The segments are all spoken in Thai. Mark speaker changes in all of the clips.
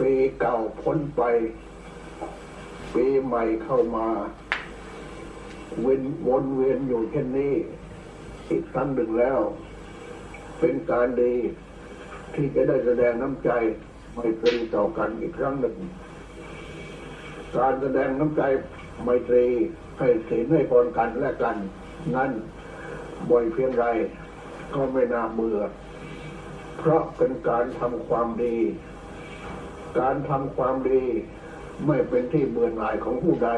Speaker 1: ปีเก่าพ้นไป ปีใหม่เข้ามา เวียนวนเวียนอยู่เช่นนี้ อีกครั้งหนึ่งแล้ว เป็นการดีที่จะได้แสดงน้ำใจไม่ตรีต่อกันอีกครั้งหนึ่ง การแสดงน้ำใจไมตรีให้ศีลให้พรกันและกัน นั้นบ่อยเพียงไรก็ไม่น่าเบื่อ เพราะเป็นการทำความดี การทำความดี ไม่เป็นที่เบื่อหน่ายของผู้ใด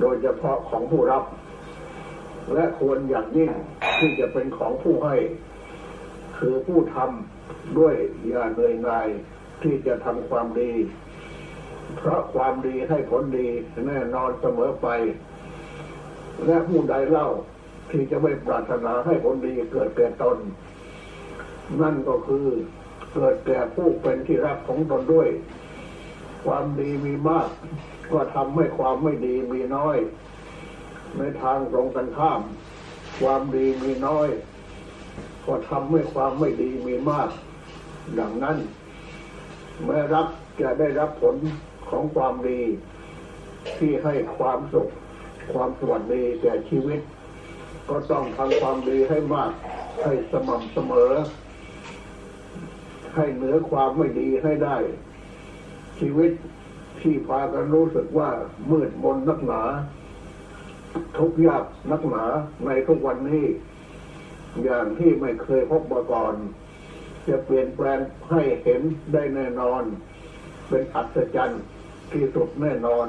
Speaker 1: โดยเฉพาะของผู้รับ และควรอย่างยิ่งที่จะเป็นของผู้ให้ คือผู้ทำด้วยอย่าเหนื่อยหน่ายที่จะทำความดี เพราะความดีให้ผลดีแน่นอนเสมอไป และผู้ใดเล่าที่จะไม่ปรารถนาให้ผลดีเกิดแก่ตน นั่นก็คือ เกิดแก่ผู้เป็นที่รักของตนด้วย ความดีมีมาก ก็ทำให้ความไม่ดีมีน้อย ในทางตรงกันข้าม ความดีมีน้อย ก็ทำให้ความไม่ดีมีมาก ดังนั้นแม้รับจะได้รับผลของความดี ที่ให้ความสุข ความสวัสดีแก่ชีวิต ก็ต้องทำความดีให้มากให้สม่ำเสมอ ให้เหนือความไม่ดีให้ได้ ชีวิตที่พากันรู้สึกว่ามืดมนนักหนา ทุกยากนักหนาในทุกวันนี้ อย่างที่ไม่เคยพบมาก่อน จะเปลี่ยนแปลงให้เห็นได้แน่นอน เป็นอัศจรรย์ที่สุดแน่นอน